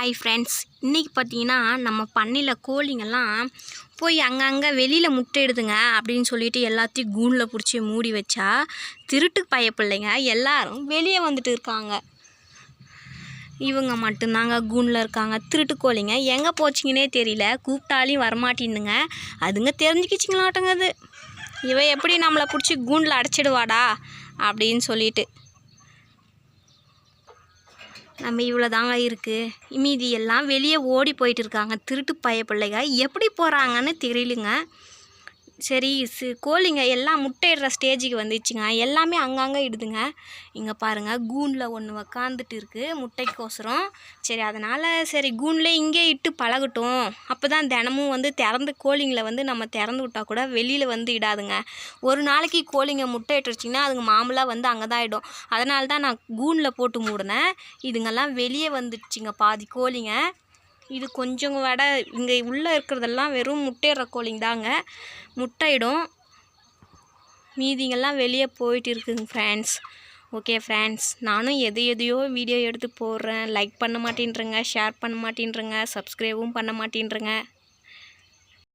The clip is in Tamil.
ஹாய் ஃப்ரெண்ட்ஸ் இன்றைக்கி பார்த்தீங்கன்னா நம்ம பண்ணையில் கோழிங்கெல்லாம் போய் அங்கங்கே வெளியில் முட்டையிடுதுங்க அப்படின்னு சொல்லிட்டு எல்லாத்தையும் கூண்டில் பிடிச்சி மூடி வச்சா திருட்டு பயப்பிள்ளைங்க எல்லாரும் வெளியே வந்துட்டு இருக்காங்க. இவங்க மட்டும்தாங்க கூண்டில் இருக்காங்க. திருட்டு கோழிங்க எங்கே போச்சிங்கன்னே தெரியல. கூப்பிட்டாலையும் வரமாட்டின்னுங்க. அதுங்க தெரிஞ்சுக்கிச்சிங்களாட்டங்க அது. இவ எப்படி நம்மளை பிடிச்சி கூண்டில் அடைச்சிடுவாடா அப்படின்னு சொல்லிட்டு நம்ம இவ்வளோ தாங்க இருக்குது மீதி எல்லாம் வெளியே ஓடி போயிட்டு இருக்காங்க. திருட்டு பய பிள்ளைங்க எப்படி போகிறாங்கன்னு தெரியலுங்க. சரி சி கோழிங்க எல்லாம் முட்டையிடுற ஸ்டேஜுக்கு வந்துச்சுங்க. எல்லாமே அங்கங்கே இடுதுங்க. இங்கே பாருங்கள் கூனில் ஒன்று உக்காந்துட்டு இருக்குது முட்டைக்கோசரம். சரி அதனால் சரி கூனில் இங்கே இட்டு பழகட்டும். அப்போ தான் தினமும் வந்து திறந்து கோழிங்களை வந்து நம்ம திறந்து விட்டால் கூட வெளியில் வந்து இடாதுங்க. ஒரு நாளைக்கு கோழிங்க முட்டை இட்டுருச்சிங்கன்னா அதுங்க மாமூலாக வந்து அங்கே தான் இடும். அதனால தான் நான் கூனில் போட்டு மூடினேன். இதுங்கெல்லாம் வெளியே வந்துடுச்சிங்க பாதி கோழிங்க. இது கொஞ்சம் வடை. இங்கே உள்ளே இருக்கிறதெல்லாம் வெறும் முட்டையிற கோழிங்க தாங்க. முட்டையிடும். மீதிங்கெல்லாம் வெளியே போயிட்டு இருக்குங்க ஃப்ரெண்ட்ஸ் ஓகே ஃப்ரெண்ட்ஸ் நானும் எது எதையோ வீடியோ எடுத்து போடுறேன். லைக் பண்ண மாட்டேன்றங்க ஷேர் பண்ண மாட்டேன்றங்க சப்ஸ்கிரைபும் பண்ண மாட்டேன்றங்க.